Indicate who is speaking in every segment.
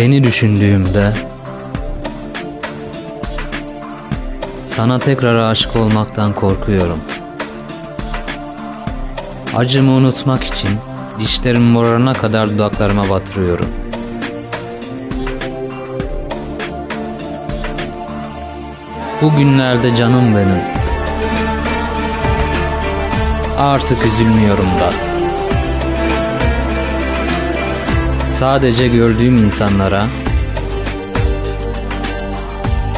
Speaker 1: Seni düşündüğümde sana tekrar aşık olmaktan korkuyorum. Acımı unutmak için dişlerim morarana kadar dudaklarıma batırıyorum. Bugünlerde canım benim. Artık üzülmüyorum da. Sadece gördüğüm insanlara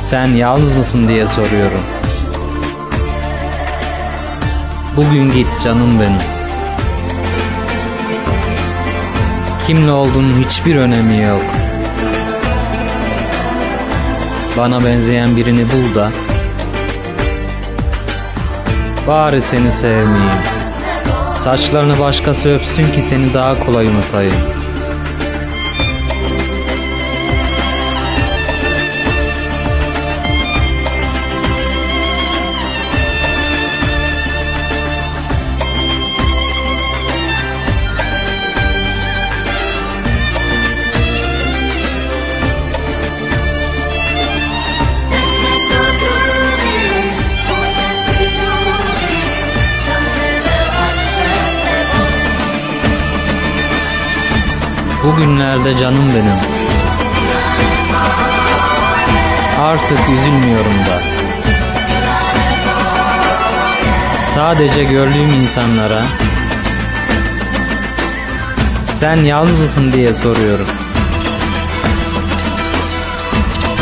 Speaker 1: sen yalnız mısın diye soruyorum. Bugün git canım benim. Kimle olduğunun hiçbir önemi yok. Bana benzeyen birini bul da bari seni sevmeyeyim. Saçlarını başkası öpsün ki seni daha kolay unutayım. Bugünlerde canım benim. Artık üzülmüyorum da. Sadece gördüğüm insanlara sen yalnız mısın diye soruyorum.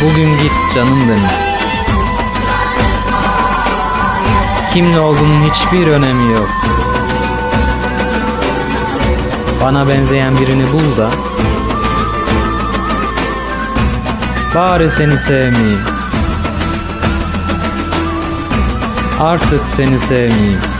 Speaker 1: Bugün git canım benim. Kimle olduğunun hiçbir önemi yok. Bana benzeyen birini bul da. Bari seni sevmeyeyim. Artık seni sevmeyeyim